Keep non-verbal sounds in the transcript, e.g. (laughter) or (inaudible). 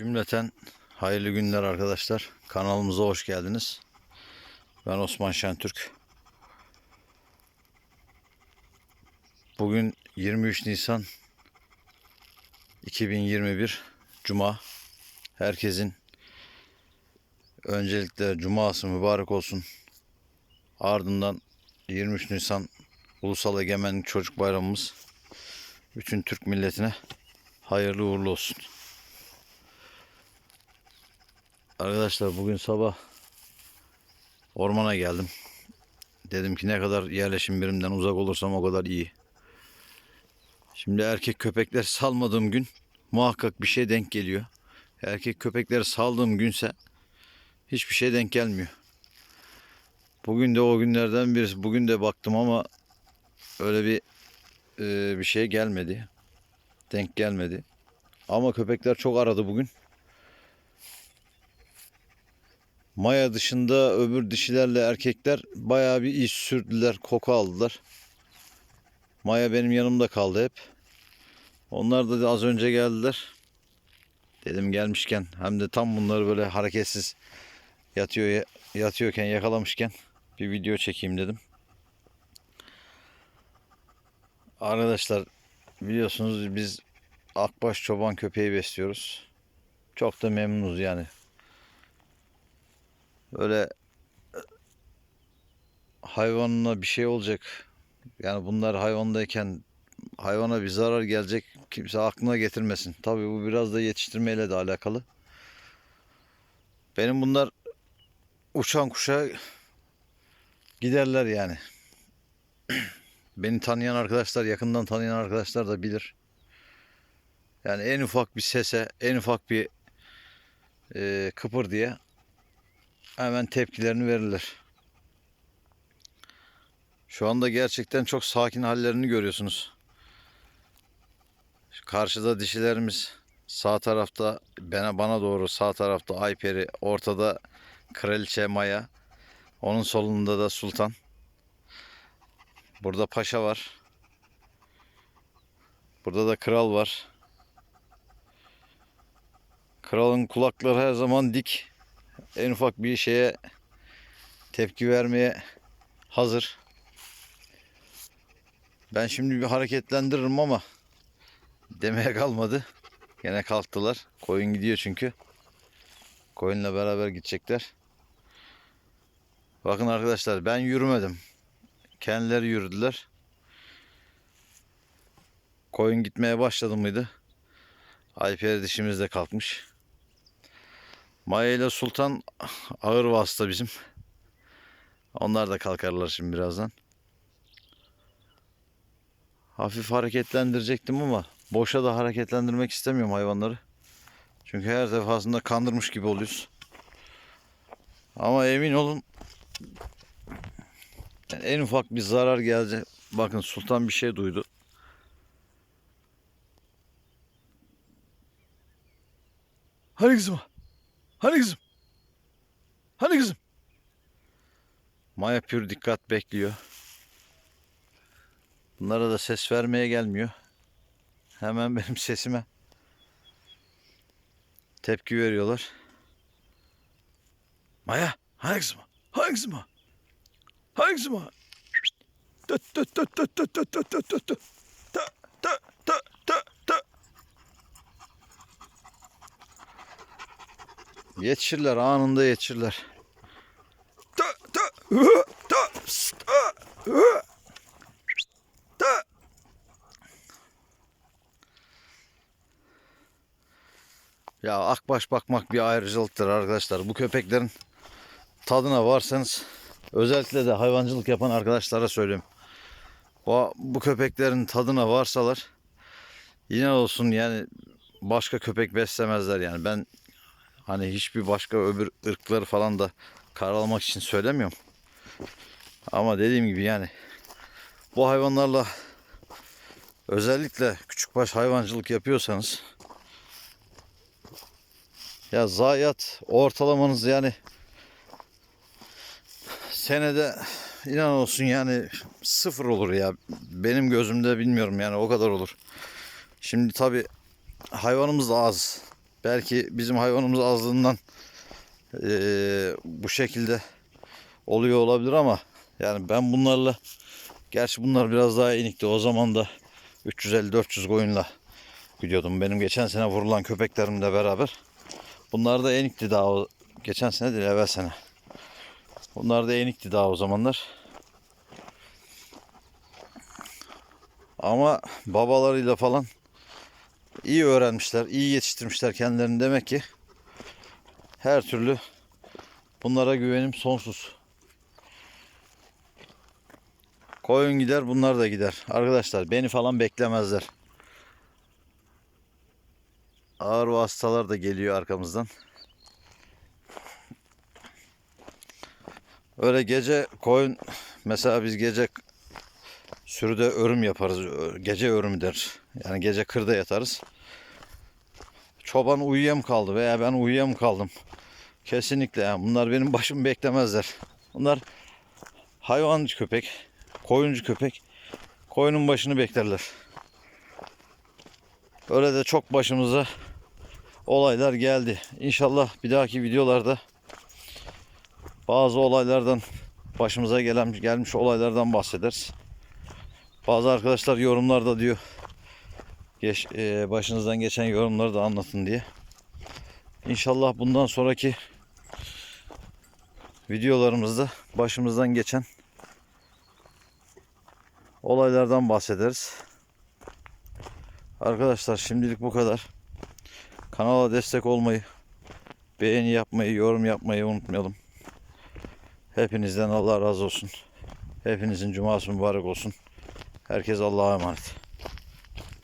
Cümleten hayırlı günler arkadaşlar. Kanalımıza hoş geldiniz. Ben Osman Şentürk. Bugün 23 Nisan 2021 Cuma. Herkesin öncelikle Cuma'sı mübarek olsun. Ardından 23 Nisan Ulusal Egemenlik Çocuk Bayramımız bütün Türk milletine hayırlı uğurlu olsun. Arkadaşlar bugün sabah ormana geldim. Dedim ki ne kadar yerleşim birimden uzak olursam o kadar iyi. Şimdi erkek köpekler salmadığım gün muhakkak bir şey denk geliyor. Erkek köpekleri saldığım günse hiçbir şey denk gelmiyor. Bugün de o günlerden birisi. Bugün de baktım ama öyle bir e, bir şey gelmedi. Denk gelmedi. Ama köpekler çok aradı bugün. Maya dışında öbür dişilerle erkekler bayağı bir iz sürdüler, koku aldılar. Maya benim yanımda kaldı hep. Onlar da az önce geldiler. Dedim gelmişken hem de tam bunları böyle hareketsiz yatıyor yatıyorken yakalamışken bir video çekeyim dedim. Arkadaşlar biliyorsunuz biz akbaş çoban köpeği besliyoruz. Çok da memnunuz yani. Böyle hayvanına bir şey olacak. Yani bunlar hayvandayken hayvana bir zarar gelecek kimse aklına getirmesin. Tabii bu biraz da yetiştirmeyle de alakalı. Benim bunlar uçan kuşa giderler yani. (clears throat) Beni tanıyan arkadaşlar, yakından tanıyan arkadaşlar da bilir. Yani en ufak bir sese, en ufak bir e, kıpır diye hemen tepkilerini verirler. Şu anda gerçekten çok sakin hallerini görüyorsunuz. Karşıda dişilerimiz sağ tarafta bana bana doğru sağ tarafta Ayperi, ortada Kraliçe Maya. Onun solunda da Sultan. Burada paşa var. Burada da kral var. Kralın kulakları her zaman dik. En ufak bir şeye tepki vermeye hazır. Ben şimdi bir hareketlendiririm ama demeye kalmadı. Gene kalktılar. Koyun gidiyor çünkü. Koyunla beraber gidecekler. Bakın arkadaşlar ben yürümedim. Kendileri yürüdüler. Koyun gitmeye başladı mıydı? Ayper dişimiz de kalkmış. Maya ile Sultan ağır vasıta bizim. Onlar da kalkarlar şimdi birazdan. Hafif hareketlendirecektim ama boşa da hareketlendirmek istemiyorum hayvanları. Çünkü her defasında kandırmış gibi oluyoruz. Ama emin olun en ufak bir zarar gelecek. Bakın Sultan bir şey duydu. Hani kızım? Hani kızım? Hani kızım? Maya pür dikkat bekliyor. Bunlara da ses vermeye gelmiyor. Hemen benim sesime tepki veriyorlar. Maya, hani kızım? Hani kızım? Hani kızım? Tut tut tut tut tut tut tut tut Yetişirler anında yetişirler. Ya akbaş bakmak bir ayrıcalıktır arkadaşlar. Bu köpeklerin tadına varsanız özellikle de hayvancılık yapan arkadaşlara söyleyeyim. Bu, bu köpeklerin tadına varsalar yine olsun yani başka köpek beslemezler yani. Ben Hani hiçbir başka öbür ırkları falan da karalamak için söylemiyorum. Ama dediğim gibi yani bu hayvanlarla özellikle küçükbaş hayvancılık yapıyorsanız ya zayiat ortalamanız yani senede inan olsun yani sıfır olur ya. Benim gözümde bilmiyorum yani o kadar olur. Şimdi tabi hayvanımız da az. Belki bizim hayvanımız azlığından eee, bu şekilde oluyor olabilir ama yani ben bunlarla gerçi bunlar biraz daha inikti. O zaman da 350-400 koyunla gidiyordum. Benim geçen sene vurulan köpeklerimle beraber. Bunlar da enikti daha o, geçen sene değil evvel sene. Bunlar da enikti daha o zamanlar. Ama babalarıyla falan iyi öğrenmişler, iyi yetiştirmişler kendilerini demek ki. Her türlü bunlara güvenim sonsuz. Koyun gider, bunlar da gider. Arkadaşlar beni falan beklemezler. Ağır vasıtalar da geliyor arkamızdan. Öyle gece koyun mesela biz gece sürüde örüm yaparız. Gece örümü der. Yani gece kırda yatarız. Çoban uyuyam kaldı veya ben uyuyam kaldım. Kesinlikle yani bunlar benim (laughs) başımı beklemezler. Bunlar hayvancı köpek, koyuncu köpek. Koyunun başını beklerler. Öyle de çok başımıza olaylar geldi. İnşallah bir dahaki videolarda bazı olaylardan başımıza gelen gelmiş olaylardan bahsederiz. Bazı arkadaşlar yorumlarda diyor geç, e, başınızdan geçen yorumları da anlatın diye. İnşallah bundan sonraki videolarımızda başımızdan geçen olaylardan bahsederiz. Arkadaşlar şimdilik bu kadar. Kanala destek olmayı, beğeni yapmayı, yorum yapmayı unutmayalım. Hepinizden Allah razı olsun. Hepinizin cuması mübarek olsun. Herkes Allah'a emanet.